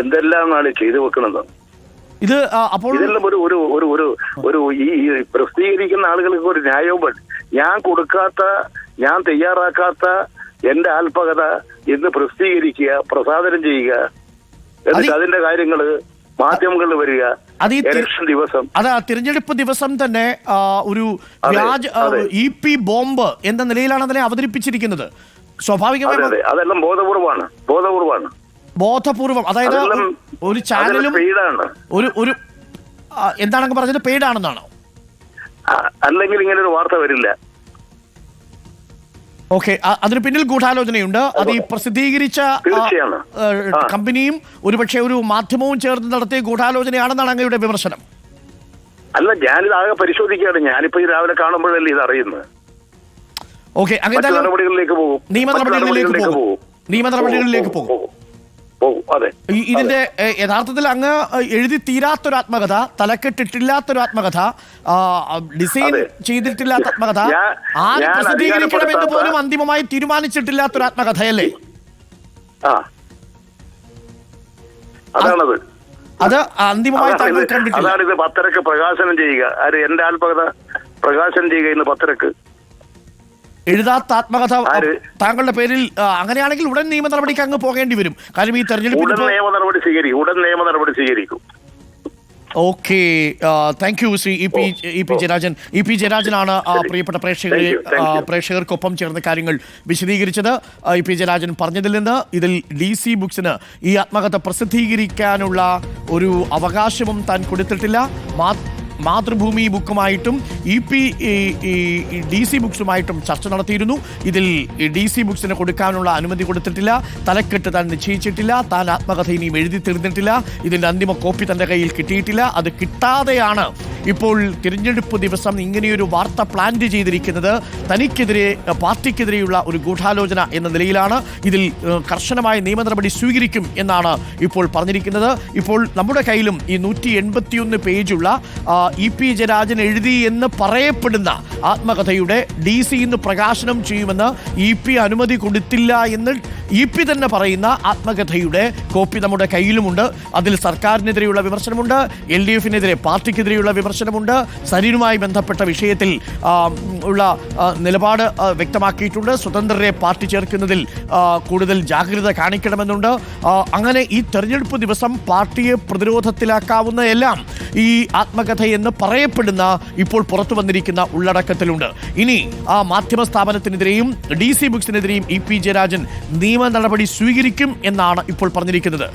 എന്തെല്ലാം നാളെ ചെയ്തു വെക്കുന്നത്? ഇത് അപ്പോൾ ഇതെല്ലാം ഒരു ഒരു ഒരു ഒരു ഒരു ഈ പ്രസിദ്ധീകരിക്കുന്ന ആളുകൾക്ക് ഒരു ന്യായവും. ഞാൻ കൊടുക്കാത്ത ഞാൻ തയ്യാറാക്കാത്ത എന്റെ ആത്മകഥ ഇന്ന് പ്രസിദ്ധീകരിക്കുക പ്രസാദനം ചെയ്യുക എന്നിട്ട് അത് അതിന്റെ കാര്യങ്ങൾ മാധ്യമങ്ങളിൽ വരിക ദിവസം. അതാ തിരഞ്ഞെടുപ്പ് ദിവസം തന്നെ ഒരു വ്യാജ ഇ പി ബോംബ് എന്ന നിലയിലാണ് അതിനെ അവതരിപ്പിച്ചിരിക്കുന്നത്. സ്വാഭാവികമായി അതെല്ലാം ബോധപൂർവമാണ്. ബോധപൂർവമാണ്. ബോധപൂർവം അതായത് ഒരു ചാനലും ഒരു ഒരു എന്താണെന്ന് പറഞ്ഞത് പെയ്ഡ് ആണെന്നാണോ അല്ലെങ്കിൽ ഇങ്ങനെ ഒരു വാർത്ത വരില്ല. ഓക്കെ അതിന് പിന്നിൽ ഗൂഢാലോചനയുണ്ട്. അത്. ഈ പ്രസിദ്ധീകരിച്ച. കമ്പനിയും ഒരുപക്ഷെ ഒരു മാധ്യമവും ചേർന്ന് നടത്തിയ ഗൂഢാലോചനയാണെന്നാണ് അങ്ങയുടെ വിമർശനം. അല്ല ഞാനിത് ആകെ പരിശോധിക്കുകയാണ്. ഞാനിപ്പോ ഈ രാവിലെ കാണുമ്പോഴല്ലേ ഇത് അറിയുന്നത് ഓക്കെ അങ്ങനെ നടപടികളിലേക്ക് പോകും. നിയമ നടപടികളിലേക്ക് പോകും. നിയമ നടപടികളിലേക്ക് പോകും. പോകും അതെ. ഇതിന്റെ യഥാർത്ഥത്തിൽ അങ്ങ് എഴുതി തീരാത്തൊരു ആത്മകഥ തലക്കെട്ടിട്ടില്ലാത്തൊരു ആത്മകഥ ഡിസൈൻ ചെയ്തിട്ടില്ലാത്ത ആത്മകഥ ആരും പ്രസിദ്ധീകരിക്കണമെന്ന് പോലും അന്തിമമായി തീരുമാനിച്ചിട്ടില്ലാത്തൊരു ആത്മകഥയല്ലേ? അതാണത്. അത് അന്തിമമായി താങ്കൾ കണ്ടിട്ടില്ല. അതാണിത് പത്തരക്ക് പ്രകാശനം ചെയ്യുക. ആര് എന്റെ ആത്മകഥ പ്രകാശനം ചെയ്യുക ഇന്ന് പത്തരക്ക്. എഴുതാത്ത ആത്മകഥ താങ്കളുടെ പേരിൽ അങ്ങനെയാണെങ്കിൽ ഉടൻ നിയമ നടപടിക്ക് അങ്ങ് പോകേണ്ടി വരും. കാരണം ഈ തെരഞ്ഞെടുപ്പ് ഉടൻ നിയമ നടപടി സ്വീകരിക്കും ഉടൻ നിയമ നടപടി സ്വീകരിക്കും. Okay thank you Shri E P E P Jayarajan. E P ജയരാജനാണ് പ്രിയപ്പെട്ട പ്രേക്ഷകരെ. പ്രേക്ഷകർക്കൊപ്പം ചേർന്ന കാര്യങ്ങൾ വിശദീകരിച്ചത്. ഇ പി ജയരാജൻ പറഞ്ഞതിൽ നിന്ന് ഇതിൽ ഡി സി ബുക്സിന് ഈ ആത്മകഥ പ്രസിദ്ധീകരിക്കാനുള്ള ഒരു അവകാശവും താൻ കൊടുത്തിട്ടില്ല. മാ മാതൃഭൂമി ബുക്കുമായിട്ടും ഇ പി ഡി സി ബുക്സുമായിട്ടും ചർച്ച നടത്തിയിരുന്നു. ഇതിൽ ഡി സി ബുക്സിന് കൊടുക്കാനുള്ള അനുമതി കൊടുത്തിട്ടില്ല. തലക്കെട്ട് താൻ നിശ്ചയിച്ചിട്ടില്ല. താൻ ആത്മകഥ ഇനിയും എഴുതി തീർന്നിട്ടില്ല. ഇതിന്റെ അന്തിമ കോപ്പി തന്റെ കയ്യിൽ കിട്ടിയിട്ടില്ല. അത് കിട്ടാതെയാണ് ഇപ്പോൾ തിരഞ്ഞെടുപ്പ് ദിവസം ഇങ്ങനെയൊരു വാർത്ത പ്ലാന്റ് ചെയ്തിരിക്കുന്നത്. തനിക്കെതിരെ പാർട്ടിക്കെതിരെയുള്ള ഒരു ഗൂഢാലോചന എന്ന നിലയിലാണ്. ഇതിൽ കർശനമായ നിയമ നടപടി സ്വീകരിക്കും എന്നാണ് ഇപ്പോൾ പറഞ്ഞിരിക്കുന്നത്. ഇപ്പോൾ നമ്മുടെ കയ്യിലും ഈ നൂറ്റി എൺപത്തിയൊന്ന് പേജുള്ള ഇ പി ജയരാജൻ എഴുതി എന്ന് പറയപ്പെടുന്ന ആത്മകഥയുടെ ഡി സി ഇന്ന് പ്രകാശനം ചെയ്യുമെന്ന് ഇ പി അനുമതി കൊടുത്തില്ല എന്ന് ഇ പി തന്നെ പറയുന്ന ആത്മകഥയുടെ കോപ്പി നമ്മുടെ കയ്യിലുമുണ്ട്. അതിൽ സർക്കാരിനെതിരെയുള്ള വിമർശനമുണ്ട്. L D എഫിനെതിരെ പാർട്ടിക്കെതിരെയുള്ള വിമർശനമുണ്ട്. സരീനുമായി ബന്ധപ്പെട്ട വിഷയത്തിൽ ഉള്ള നിലപാട് വ്യക്തമാക്കിയിട്ടുണ്ട്. സ്വതന്ത്രരെ പാർട്ടി ചേർക്കുന്നതിൽ കൂടുതൽ ജാഗ്രത കാണിക്കണമെന്നുണ്ട്. അങ്ങനെ ഈ തെരഞ്ഞെടുപ്പ് ദിവസം പാർട്ടിയെ പ്രതിരോധത്തിലാക്കാവുന്ന എല്ലാം ഈ ആത്മകഥ എന്ന് പറയപ്പെടുന്ന ഇപ്പോൾ പുറത്തു വന്നിരിക്കുന്ന ഉള്ളടക്കത്തിലുണ്ട്. ഇനി ആ മാധ്യമ സ്ഥാപനത്തിനെതിരെയും ഡി സി ബുക്സിനെതിരെയും ഇ പി ജയരാജൻ നിയമ നടപടി സ്വീകരിക്കും എന്നാണ് ഇപ്പോൾ പറഞ്ഞിരിക്കുന്നത്.